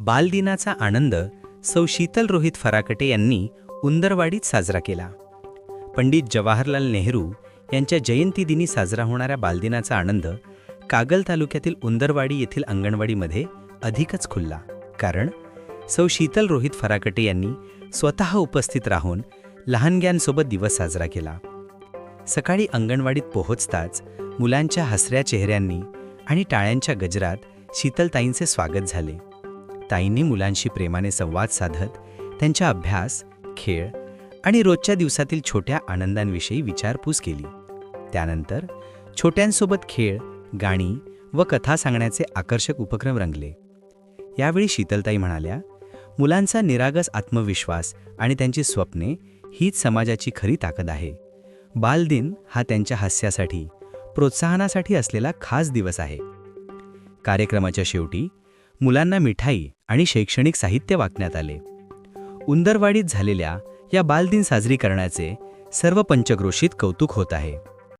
बालदिनाचा आनंद सौ शीतल रोहित फराकटे यांनी उंदरवाडीत साजरा केला. पंडित जवाहरलाल नेहरू यांच्या जयंतीदिनी साजरा होणाऱ्या बालदिनाचा आनंद कागल तालुक्यातील उंदरवाडी येथील अंगणवाडीमध्ये अधिकच खुलला. कारण सौ शीतल रोहित फराकटे यांनी स्वतः उपस्थित राहून लहानग्यांसोबत दिवस साजरा केला. सकाळी अंगणवाडीत पोहोचताच मुलांच्या हसऱ्या चेहऱ्यांनी आणि टाळ्यांच्या गजरात शीतलताईंचे स्वागत झाले. ताईंनी मुलांशी प्रेमाने संवाद साधत त्यांच्या अभ्यास खेळ आणि रोजच्या दिवसातील छोट्या आनंदांविषयी विचारपूस केली. त्यानंतर छोट्यांसोबत खेळ गाणी व कथा सांगण्याचे आकर्षक उपक्रम रंगले. यावेळी शीतलताई म्हणाल्या मुलांचा निरागस आत्मविश्वास आणि त्यांची स्वप्ने हीच समाजाची खरी ताकद आहे. बालदिन हा त्यांच्या हास्यासाठी प्रोत्साहनासाठी असलेला खास दिवस आहे. कार्यक्रमाच्या शेवटी मुलांना मिठाई आणि शैक्षणिक साहित्य वाटण्यात आले. उंदरवाडीत झालेल्या या बालदिन साजरी करण्याचे सर्व पंचक्रोशीत कौतुक होत आहे.